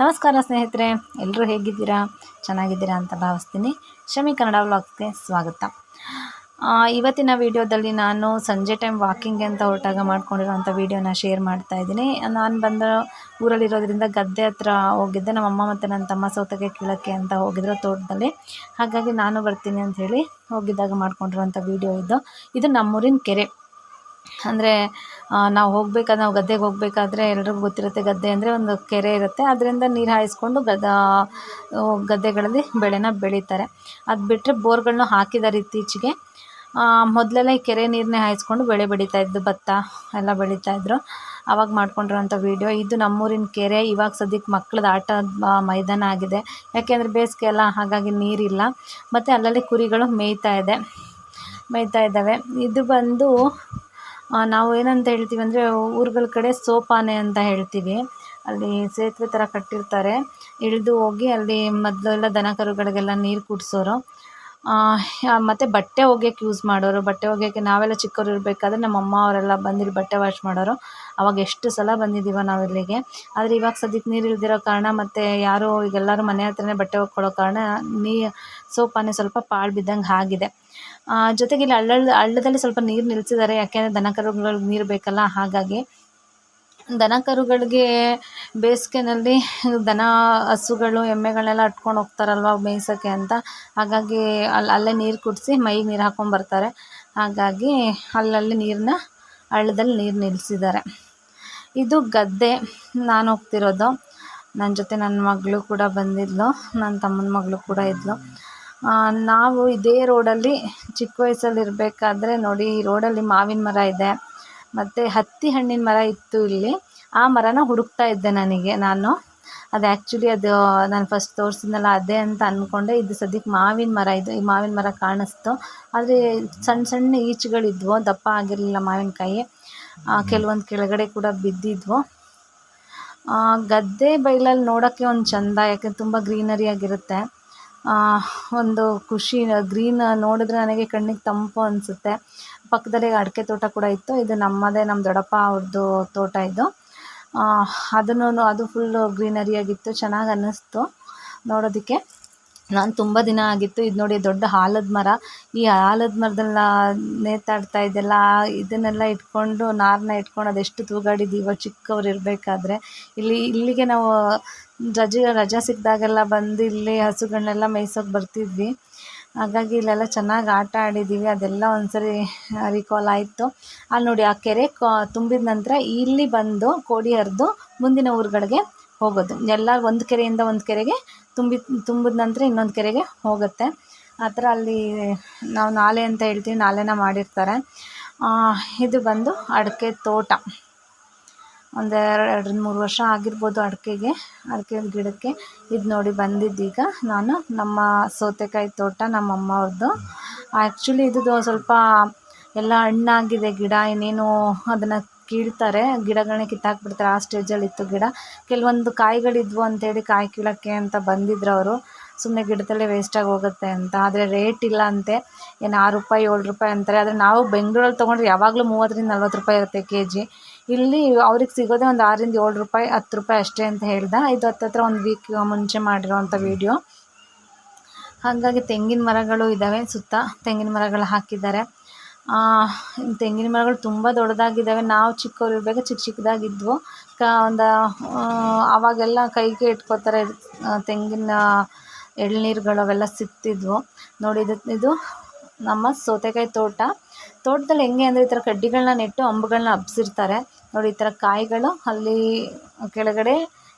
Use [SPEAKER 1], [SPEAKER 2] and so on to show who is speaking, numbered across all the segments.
[SPEAKER 1] ನಮಸ್ಕಾರ ಸ್ನೇಹಿತರೆ ಎಲ್ಲರೂ ಹೇಗಿದ್ದೀರಾ? ಚೆನ್ನಾಗಿದ್ದೀರಾ ಅಂತ ಭಾವಿಸ್ತೀನಿ. ಶಮಿ ಕನ್ನಡ ವ್ಲಾಗ್ಗೆ ಸ್ವಾಗತ. ಇವತ್ತಿನ ವಿಡಿಯೋದಲ್ಲಿ ನಾನು ಸಂಜೆ ಟೈಮ್ ವಾಕಿಂಗ್ ಅಂತ ಹೊರಟಾಗ ಮಾಡ್ಕೊಂಡಿರೋಂಥ ವೀಡಿಯೋನ ಶೇರ್ ಮಾಡ್ತಾ ಇದ್ದೀನಿ. ನಾನು ಬಂದ ಊರಲ್ಲಿರೋದ್ರಿಂದ ಗದ್ದೆ ಹತ್ರ ಹೋಗಿದ್ದೆ. ನಮ್ಮ ಅಮ್ಮ ಮತ್ತು ನನ್ನ ತಮ್ಮ ಸೌತೆಗೆ ಕೀಳಕ್ಕೆ ಅಂತ ಹೋಗಿದ್ರು ತೋಟದಲ್ಲಿ. ಹಾಗಾಗಿ ನಾನು ಬರ್ತೀನಿ ಅಂತ ಹೇಳಿ ಹೋಗಿದ್ದಾಗ ಮಾಡ್ಕೊಂಡಿರೋಂಥ ವೀಡಿಯೋ ಇದು. ಇದು ನಮ್ಮೂರಿನ ಕೆರೆ. ಅಂದರೆ ನಾವು ಹೋಗ್ಬೇಕಾದ್ರೆ, ನಾವು ಗದ್ದೆಗೆ ಹೋಗಬೇಕಾದ್ರೆ ಎಲ್ರಿಗೂ ಗೊತ್ತಿರುತ್ತೆ ಗದ್ದೆ ಅಂದರೆ ಒಂದು ಕೆರೆ ಇರುತ್ತೆ. ಅದರಿಂದ ನೀರು ಹಾಯಿಸ್ಕೊಂಡು ಗದ ಗದ್ದೆಗಳಲ್ಲಿ ಬೆಳೆನ ಬೆಳೀತಾರೆ. ಅದು ಬಿಟ್ಟರೆ ಬೋರ್ಗಳನ್ನೂ ಹಾಕಿದ್ದಾರೆ ಇತ್ತೀಚೆಗೆ. ಮೊದಲೆಲ್ಲ ಈ ಕೆರೆ ನೀರನ್ನೇ ಹಾಯಿಸ್ಕೊಂಡು ಬೆಳೆ ಬೆಳೀತಾ ಇದ್ದು, ಭತ್ತ ಎಲ್ಲ ಬೆಳೀತಾ ಇದ್ರು. ಆವಾಗ ಮಾಡ್ಕೊಂಡಿರೋಂಥ ವೀಡಿಯೋ. ಇದು ನಮ್ಮೂರಿನ ಕೆರೆ. ಇವಾಗ ಸದ್ಯಕ್ಕೆ ಮಕ್ಳದ್ದು ಆಟದ ಮೈದಾನ ಆಗಿದೆ. ಯಾಕೆಂದರೆ ಬೇಸಿಗೆ ಎಲ್ಲ ಹಾಗಾಗಿ ನೀರಿಲ್ಲ ಮತ್ತು ಅಲ್ಲಲ್ಲಿ ಕುರಿಗಳು ಮೇಯ್ತಾ ಇದೆ, ಮೇಯ್ತಾ ಇದ್ದಾವೆ. ಇದು ಬಂದು ನಾವು ಏನಂತ ಹೇಳ್ತೀವಿ ಅಂದರೆ ಊರುಗಳ ಕಡೆ ಸೋಪಾನೆ ಅಂತ ಹೇಳ್ತೀವಿ. ಅಲ್ಲಿ ಸೇತುವೆ ಥರ ಕಟ್ಟಿರ್ತಾರೆ. ಇಳಿದು ಹೋಗಿ ಅಲ್ಲಿ ಮೊದಲೆಲ್ಲ ದನ ಕರುಗಳಿಗೆಲ್ಲ ನೀರು ಕುಡಿಸೋರು. ಮತ್ತು ಬಟ್ಟೆ ಒಗ್ಯಕ್ಕೆ ಯೂಸ್ ಮಾಡೋರು, ಬಟ್ಟೆ ಒಗ್ಯಕ್ಕೆ ನಾವೆಲ್ಲ ಚಿಕ್ಕವ್ರು ಇರಬೇಕಾದ್ರೆ ನಮ್ಮ ಅಮ್ಮ ಅವರೆಲ್ಲ ಬಂದು ಬಟ್ಟೆ ವಾಶ್ ಮಾಡೋರು. ಅವಾಗ ಎಷ್ಟು ಸಲ ಬಂದಿದ್ದೀವೋ ನಾವು ಇಲ್ಲಿಗೆ. ಆದರೆ ಇವಾಗ ಸದ್ಯಕ್ಕೆ ನೀರು ಇಲ್ದಿರೋ ಕಾರಣ ಮತ್ತು ಯಾರು ಈಗೆಲ್ಲರೂ ಮನೆ ಹತ್ರನೇ ಬಟ್ಟೆ ಒಗ್ಕೊಳ್ಳೋ ಕಾರಣ ನೀ, ಸೋಪಾನೆ ಸ್ವಲ್ಪ ಪಾಳು ಬಿದ್ದಂಗೆ ಆಗಿದೆ. ಜೊತೆಗೆ ಇಲ್ಲಿ ಹಳ್ಳ ಹಳ್ಳದಲ್ಲಿ ಸ್ವಲ್ಪ ನೀರು ನಿಲ್ಲಿಸಿದ್ದಾರೆ ಯಾಕೆಂದರೆ ದನ ಕರುಗಳಿಗೆ ನೀರು ಬೇಕಲ್ಲ, ಹಾಗಾಗಿ ದನ ಕರುಗಳಿಗೆ ಬೇಸಿಗೆನಲ್ಲಿ ದನ ಹಸುಗಳು, ಎಮ್ಮೆಗಳನ್ನೆಲ್ಲ ಅಟ್ಕೊಂಡು ಹೋಗ್ತಾರಲ್ವ ಮೇಯ್ಸೋಕ್ಕೆ ಅಂತ. ಹಾಗಾಗಿ ಅಲ್ಲಿ ಅಲ್ಲೇ ನೀರು ಕುಡಿಸಿ ಮೈಗೆ ನೀರು ಹಾಕೊಂಡ್ಬರ್ತಾರೆ ಹಾಗಾಗಿ ಅಲ್ಲಲ್ಲಿ ನೀರನ್ನ ಹಳ್ಳದಲ್ಲಿ ನೀರು ನಿಲ್ಲಿಸಿದ್ದಾರೆ ಇದು ಗದ್ದೆ. ನಾನು ಹೋಗ್ತಿರೋದು. ನನ್ನ ಜೊತೆ ನನ್ನ ಮಗಳು ಕೂಡ ಬಂದಿದ್ಲು. ನನ್ನ ತಮ್ಮನ ಮಗಳು ಕೂಡ ಇದ್ಲು. ನಾವು ಇದೇ ರೋಡಲ್ಲಿ ಚಿಕ್ಕ ವಯಸ್ಸಲ್ಲಿ ಇರಬೇಕಾದ್ರೆ ನೋಡಿ, ಈ ರೋಡಲ್ಲಿ ಮಾವಿನ ಮರ ಇದೆ. ಮತ್ತು ಹತ್ತಿ ಹಣ್ಣಿನ ಮರ ಇತ್ತು ಇಲ್ಲಿ. ಆ ಮರನ ಹುಡುಕ್ತಾ ಇದ್ದೆ ನನಗೆ ನಾನು. ಅದು ಆ್ಯಕ್ಚುಲಿ ಅದು, ನಾನು ಫಸ್ಟ್ ತೋರಿಸಿದ್ನಲ್ಲ ಅದೇ ಅಂತ ಅಂದ್ಕೊಂಡೆ ಇದು ಸದ್ಯಕ್ಕೆ ಮಾವಿನ ಮರ ಇದು, ಈ ಮಾವಿನ ಮರ ಕಾಣಿಸ್ತು. ಆದರೆ ಸಣ್ಣ ಸಣ್ಣ ಈಚುಗಳಿದ್ವು, ದಪ್ಪ ಆಗಿರಲಿಲ್ಲ ಮಾವಿನಕಾಯಿ. ಕೆಲವೊಂದು ಕೆಳಗಡೆ ಕೂಡ ಬಿದ್ದಿದ್ವು. ಗದ್ದೆ ಬೈಲಲ್ಲಿ ನೋಡೋಕ್ಕೆ ಒಂದು ಚಂದ, ಯಾಕೆಂದ್ರೆ ತುಂಬ ಗ್ರೀನರಿ ಆಗಿರುತ್ತೆ. ಒಂದು ಖುಷಿ, ಗ್ರೀನ್ ನೋಡಿದ್ರೆ ನನಗೆ ಕಣ್ಣಿಗೆ ತಂಪು ಅನಿಸುತ್ತೆ. ಪಕ್ಕದಲ್ಲಿ ಅಡಿಕೆ ತೋಟ ಕೂಡ ಇತ್ತು. ಇದು ನಮ್ಮದೇ ನಮ್ಮ ದೊಡ್ಡಪ್ಪ ಅವ್ರದ್ದು ತೋಟ ಇದು. ಅದನ್ನು ಅದು ಫುಲ್ಲು ಗ್ರೀನರಿ ಆಗಿತ್ತು. ಚೆನ್ನಾಗಿ ಅನ್ನಿಸ್ತು ನೋಡೋದಕ್ಕೆ. ನಾನು ತುಂಬ ದಿನ ಆಗಿತ್ತು. ಇದು ನೋಡಿ ದೊಡ್ಡ ಆಲದ ಮರ. ಈ ಆಲದ ಮರದಲ್ಲ ನೇತಾಡ್ತಾ ಇದೆಲ್ಲ ಇದನ್ನೆಲ್ಲ ಇಟ್ಕೊಂಡು ನಾರನ್ನ ಇಟ್ಕೊಂಡು ಅದೆಷ್ಟು ತೂಗಾಡಿದ್ದೀವೋ ಚಿಕ್ಕವ್ರು ಇರಬೇಕಾದ್ರೆ. ಇಲ್ಲಿ, ಇಲ್ಲಿಗೆ ನಾವು ರಜೆ, ರಜಾ ಸಿಕ್ಕಿದಾಗೆಲ್ಲ ಬಂದು ಇಲ್ಲಿ ಹಸುಗಳನ್ನೆಲ್ಲ ಮೇಯ್ಸೋಕೆ ಬರ್ತಿದ್ವಿ. ಹಾಗಾಗಿ ಇಲ್ಲೆಲ್ಲ ಚೆನ್ನಾಗಿ ಆಟ ಆಡಿದ್ದೀವಿ ಅದೆಲ್ಲ ಒಂದ್ಸರಿ ರಿಕಾಲ್ ಆಯಿತು. ಅಲ್ಲಿ ನೋಡಿ ಆ ಕೆರೆ ಕ, ತುಂಬಿದ ನಂತರ ಇಲ್ಲಿ ಬಂದು ಕೋಡಿ ಹರಿದು ಮುಂದಿನ ಊರುಗಳಿಗೆ ಹೋಗೋದು. ಎಲ್ಲ ಒಂದು ಕೆರೆಯಿಂದ ಒಂದು ಕೆರೆಗೆ ತುಂಬಿ, ತುಂಬಿದ ನಂತರ ಇನ್ನೊಂದು ಕೆರೆಗೆ ಹೋಗುತ್ತೆ. ಆ ಥರ ಅಲ್ಲಿ ನಾವು ನಾಲೆ ಅಂತ ಹೇಳ್ತೀವಿ, ನಾಲೆನ ಮಾಡಿರ್ತಾರೆ. ಇದು ಬಂದು ಅಡಿಕೆ ತೋಟ. ಒಂದು ಎರಡು ಮೂರು ವರ್ಷ ಆಗಿರ್ಬೋದು ಅಡಿಕೆಗೆ, ಅಡಿಕೆ ಗಿಡಕ್ಕೆ. ಇದು ನೋಡಿ ಬಂದಿದ್ದೀಗ ನಾನು ನಮ್ಮ ಸೌತೆಕಾಯಿ ತೋಟ ನಮ್ಮ ಅಮ್ಮವ್ರದ್ದು ಆ್ಯಕ್ಚುಲಿ ಇದು ಸ್ವಲ್ಪ ಎಲ್ಲ ಹಣ್ಣಾಗಿದೆ ಗಿಡ, ಇನ್ನೇನು ಅದನ್ನು ಕೀಳ್ತಾರೆ ಗಿಡಗಳನ್ನ ಕಿತ್ತಾಕ್ಬಿಡ್ತಾರೆ. ಆ ಸ್ಟೇಜಲ್ಲಿ ಇತ್ತು ಗಿಡ. ಕೆಲವೊಂದು ಕಾಯಿಗಳಿದ್ವು ಅಂತೇಳಿ ಕಾಯಿ ಕೀಳೋಕ್ಕೆ ಅಂತ ಬಂದಿದ್ರು ಅವರು. ಸುಮ್ಮನೆ ಗಿಡದಲ್ಲೇ ವೇಸ್ಟಾಗಿ ಹೋಗುತ್ತೆ ಅಂತ. ಆದರೆ ರೇಟ್ ಇಲ್ಲ ಅಂತೆ. ಏನು ಆರು ರೂಪಾಯಿ, ಏಳು ರೂಪಾಯಿ ಅಂತಾರೆ. ಆದರೆ ನಾವು ಬೆಂಗಳೂರಲ್ಲಿ ತೊಗೊಂಡ್ರೆ ಯಾವಾಗಲೂ ಮೂವತ್ತರಿಂದ ನಲ್ವತ್ತು ರೂಪಾಯಿ ಇರುತ್ತೆ ಕೆ ಜಿ ಇಲ್ಲಿ ಅವ್ರಿಗೆ ಸಿಗೋದೇ ಒಂದು ಆರರಿಂದ ಏಳು ರೂಪಾಯಿ, ಹತ್ತು ರೂಪಾಯಿ ಅಷ್ಟೇ ಅಂತ ಹೇಳ್ದೆ. ಇದು ಹತ್ತತ್ರ ಒಂದು ವೀಕ್ ಮುಂಚೆ ಮಾಡಿರೋವಂಥ ವೀಡಿಯೋ ಹಾಗಾಗಿ ತೆಂಗಿನ ಮರಗಳು ಇದ್ದಾವೆ ಸುತ್ತ. ತೆಂಗಿನ ಮರಗಳು ಹಾಕಿದ್ದಾರೆ. ತೆಂಗಿನ ಮರಗಳು ತುಂಬ ದೊಡ್ಡದಾಗಿದ್ದಾವೆ. ನಾವು ಚಿಕ್ಕವ್ರು ಇರಬೇಕು ಚಿಕ್ಕ ಚಿಕ್ಕದಾಗಿದ್ವು. ಕ, ಒಂದು ಆವಾಗೆಲ್ಲ ಕೈಗೆ ಇಟ್ಕೋತಾರೆ ತೆಂಗಿನ ಎಳ್ನೀರುಗಳು ಅವೆಲ್ಲ ಸಿಕ್ತಿದ್ವು ನೋಡಿ, ಇದು ಇದು ನಮ್ಮ ಸೌತೆಕಾಯಿ ತೋಟ. ತೋಟದಲ್ಲಿ ಹೆಂಗೆ ಅಂದರೆ ಈ ಥರ ಕಡ್ಡಿಗಳನ್ನ ನೆಟ್ಟು ಅಂಬುಗಳನ್ನ ಹಬ್ಸಿರ್ತಾರೆ ನೋಡಿ, ಈ ಥರ ಕಾಯಿಗಳು ಅಲ್ಲಿ ಕೆಳಗಡೆ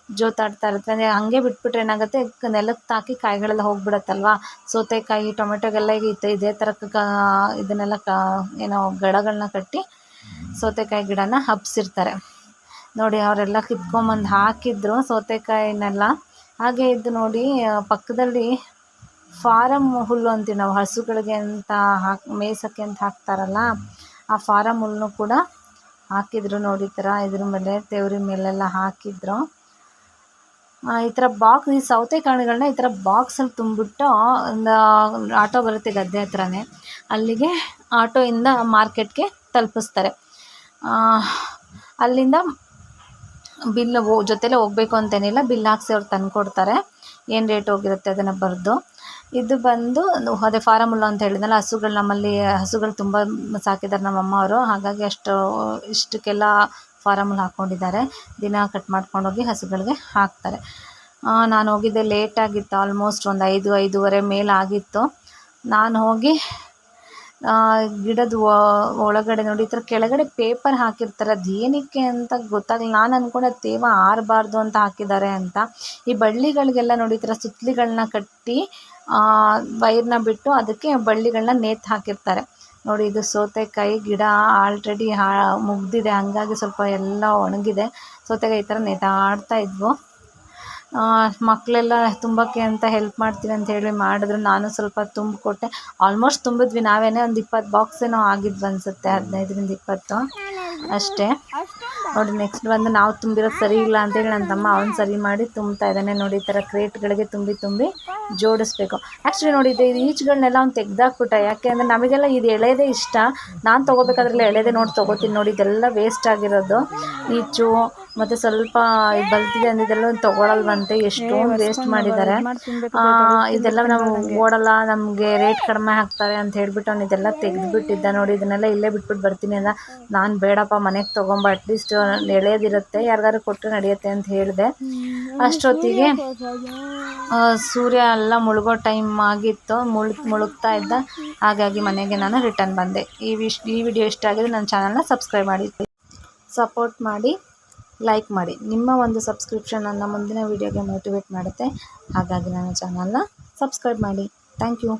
[SPEAKER 1] ಜೋತಾಡ್ತಾ ಇರುತ್ತೆ. ಅಂದರೆ ಹಂಗೆ ಬಿಟ್ಬಿಟ್ರೆ ಏನಾಗುತ್ತೆ? ನೆಲಕ್ಕೆ ತಾಕಿ ಕಾಯಿಗಳೆಲ್ಲ ಹೋಗ್ಬಿಡತ್ತಲ್ವಾ? ಸೌತೆಕಾಯಿ, ಟೊಮೆಟೊಗೆಲ್ಲ ಈಗ ಇದೇ ಥರ ಕ ಇದನ್ನೆಲ್ಲ ಕ ಏನೋ ಗಡಗಳನ್ನ ಕಟ್ಟಿ ಸೌತೆಕಾಯಿ ಗಿಡನ ಹಬ್ಸಿರ್ತಾರೆ. ನೋಡಿ, ಅವರೆಲ್ಲ ಕಿತ್ಕೊಂಬಂದು ಹಾಕಿದ್ರು ಸೌತೆಕಾಯಿನೆಲ್ಲ. ಹಾಗೆ ಇದು ನೋಡಿ ಪಕ್ಕದಲ್ಲಿ ಫಾರಮ್ ಹುಲ್ಲು ಅಂತೀವಿ ನಾವು, ಹಸುಗಳಿಗೆ ಅಂತ ಹಾಕಿ ಮೇಯ್ಸೋಕ್ಕೆ ಅಂತ ಹಾಕ್ತಾರಲ್ಲ, ಆ ಫಾರಮ್ ಹುಲ್ಲನ್ನು ಕೂಡ ಹಾಕಿದ್ರು ನೋಡಿ ಥರ ಇದ್ರ ಮೇಲೆ ತೇವ್ರಿ ಮೇಲೆಲ್ಲ ಹಾಕಿದ್ರು. ಈ ಥರ ಬಾಕ್ಸ್ ಈ ಸೌತೆಕಾಳುಗಳನ್ನ ಈ ಥರ ಬಾಕ್ಸಲ್ಲಿ ತುಂಬಿಟ್ಟು ಒಂದು ಆಟೋ ಬರುತ್ತೆ ಗದ್ದೆ ಹತ್ರನೇ. ಅಲ್ಲಿಗೆ ಆಟೋಯಿಂದ ಮಾರ್ಕೆಟ್ಗೆ ತಲುಪಿಸ್ತಾರೆ. ಅಲ್ಲಿಂದ ಬಿಲ್ ಜೊತೆಲೇ ಹೋಗ್ಬೇಕು ಅಂತೇನಿಲ್ಲ, ಬಿಲ್ ಹಾಕ್ಸಿ ಅವ್ರು ತಂದು ಕೊಡ್ತಾರೆ. ಏನು ರೇಟ್ ಹೋಗಿರುತ್ತೆ ಅದನ್ನು ಬರೆದು. ಇದು ಬಂದು, ಅದೇ ಫಾರಮುಲ್ಲ ಅಂತ ಹೇಳಿದ್ನಲ್ಲ, ಹಸುಗಳು ನಮ್ಮಲ್ಲಿ, ಹಸುಗಳು ತುಂಬ ಸಾಕಿದ್ದಾರೆ ನಮ್ಮ ಅಮ್ಮ ಅವರು. ಹಾಗಾಗಿ ಅಷ್ಟು, ಇಷ್ಟಕ್ಕೆಲ್ಲ ಫಾರಮುಲ್ಲ ಹಾಕ್ಕೊಂಡಿದ್ದಾರೆ ದಿನ ಕಟ್ ಮಾಡ್ಕೊಂಡೋಗಿ ಹಸುಗಳಿಗೆ ಹಾಕ್ತಾರೆ. ನಾನು ಹೋಗಿದ್ದೆ ಲೇಟಾಗಿತ್ತು ಆಲ್ಮೋಸ್ಟ್ ಒಂದು ಐದು, ಐದೂವರೆ ಮೇಲೆ ಆಗಿತ್ತು. ನಾನು ಹೋಗಿ ಗಿಡದ ಒಳಗಡೆ ನೋಡಿ, ಈ ಕೆಳಗಡೆ ಪೇಪರ್ ಹಾಕಿರ್ತಾರೆ. ಅದು ಏನಕ್ಕೆ ಅಂತ ಗೊತ್ತಾಗಲಿಲ್ಲ. ನಾನು ಅಂದ್ಕೊಂಡೆ ಅದು ತೇವ ಆರಬಾರ್ದು ಅಂತ ಹಾಕಿದ್ದಾರೆ ಅಂತ. ಈ ಬಳ್ಳಿಗಳಿಗೆಲ್ಲ ನೋಡಿ, ಈ ಥರ ಸುತ್ತಲಿಗಳ್ನ ಕಟ್ಟಿ ವೈರ್ನ ಬಿಟ್ಟು ಅದಕ್ಕೆ ಬಳ್ಳಿಗಳನ್ನ ನೇತು ಹಾಕಿರ್ತಾರೆ. ನೋಡಿ, ಇದು ಸೌತೆಕಾಯಿ ಗಿಡ ಆಲ್ರೆಡಿ ಮುಗಿದಿದೆ. ಹಂಗಾಗಿ ಸ್ವಲ್ಪ ಎಲ್ಲ ಒಣಗಿದೆ. ಸೌತೆಕಾಯಿ ಈ ಥರ ನೇತಾಡ್ತಾ ಇದ್ವು. ಮಕ್ಕಳೆಲ್ಲ ತುಂಬಕ್ಕೆ ಅಂತ ಹೆಲ್ಪ್ ಮಾಡ್ತೀವಿ ಅಂತ ಹೇಳಿ ಮಾಡಿದ್ರು. ನಾನು ಸ್ವಲ್ಪ ತುಂಬಿಕೊಟ್ಟೆ ಆಲ್ಮೋಸ್ಟ್ ತುಂಬಿದ್ವಿ. ನಾವೇನೇ ಒಂದು ಇಪ್ಪತ್ತು ಬಾಕ್ಸ್ ಏನೋ ಆಗಿದ್ವು ಅನಿಸುತ್ತೆ. ಹದಿನೈದರಿಂದ ಇಪ್ಪತ್ತು. ಅಷ್ಟೇ. ನೋಡಿ ನೆಕ್ಸ್ಟ್ ಬಂದು ನಾವು ತುಂಬಿರೋದು ಸರಿ ಇಲ್ಲ ಅಂತೇಳಿ ನನ್ನ ತಮ್ಮ ಅವ್ನು ಸರಿ ಮಾಡಿ ತುಂಬ್ತಾ ಇದ್ದಾನೆ. ನೋಡಿ, ಈ ಥರ ಕ್ರೇಟ್ಗಳಿಗೆ ತುಂಬಿ ತುಂಬಿ ಜೋಡಿಸ್ಬೇಕು. ಆ್ಯಕ್ಚುಲಿ ನೋಡಿ, ಇದು ಈಚ್ಗಳನ್ನೆಲ್ಲ ಅವ್ನು ತೆಗ್ದಾಕ್ಬಿಟ್ಟ. ಯಾಕೆ ಅಂದರೆ ನಮಗೆಲ್ಲ ಇದು ಎಳೆದೇ ಇಷ್ಟ. ನಾನು ತೊಗೋಬೇಕಾದ್ರೆಲ್ಲ ಎಳೆದೇ ನೋಡಿ ತೊಗೋತೀನಿ. ನೋಡಿ, ಇದೆಲ್ಲ ವೇಸ್ಟ್ ಆಗಿರೋದು. ಈಚು ಮತ್ತು ಸ್ವಲ್ಪ ಇದು ಬಲ್ತಿದೆ ಅಂದಿದ್ದೆಲ್ಲ ತೊಗೊಳಲ್ವಂತೆ ಎಷ್ಟೊಂದು ವೇಸ್ಟ್ ಮಾಡಿದ್ದಾರೆ ಇದೆಲ್ಲ ನಾವು ಓಡಲ್ಲ ನಮಗೆ ರೇಟ್ ಕಡಿಮೆ ಹಾಕ್ತಾರೆ ಅಂತ ಹೇಳ್ಬಿಟ್ಟು ಅವ್ನು ಇದೆಲ್ಲ ತೆಗೆದುಬಿಟ್ಟಿದ್ದ ನೋಡಿ ಇದನ್ನೆಲ್ಲ ಇಲ್ಲೇ ಬಿಟ್ಬಿಟ್ಟು ಬರ್ತೀನಿ ಅಂದ. ನಾನು ಬೇಡಪ್ಪ ಮನೆಗೆ ತೊಗೊಂಬ ಅಟ್ಲೀಸ್ಟ್ ಎಳೆಯೋದಿರುತ್ತೆ ಯಾರಿಗಾರು ಕೊಟ್ಟರೆ ನಡೆಯುತ್ತೆ ಅಂತ ಹೇಳಿದೆ. ಅಷ್ಟೊತ್ತಿಗೆ ಸೂರ್ಯ ಎಲ್ಲ ಮುಳುಗೋ ಟೈಮ್ ಆಗಿತ್ತು ಮುಳು ಮುಳುಗ್ತಾ ಇದ್ದ. ಹಾಗಾಗಿ ಮನೆಗೆ ನಾನು ರಿಟರ್ನ್ ಬಂದೆ. ಈ ವಿಶ್ ಈ ವಿಡಿಯೋ ಇಷ್ಟ ಆಗಿದ್ರೆ ನನ್ನ ಚಾನಲ್ನ ಸಬ್ಸ್ಕ್ರೈಬ್ ಮಾಡಿ. ಸಪೋರ್ಟ್ ಮಾಡಿ. ಲೈಕ್ ಮಾಡಿ. ನಿಮ್ಮ ಒಂದು ಸಬ್ಸ್ಕ್ರಿಪ್ಷನ್ ನನ್ನ ಮುಂದಿನ ವೀಡಿಯೋಗೆ ಮೋಟಿವೇಟ್ ಮಾಡುತ್ತೆ. ಹಾಗಾಗಿ ನನ್ನ ಚಾನಲ್ನ ಸಬ್ಸ್ಕ್ರೈಬ್ ಮಾಡಿ. Thank you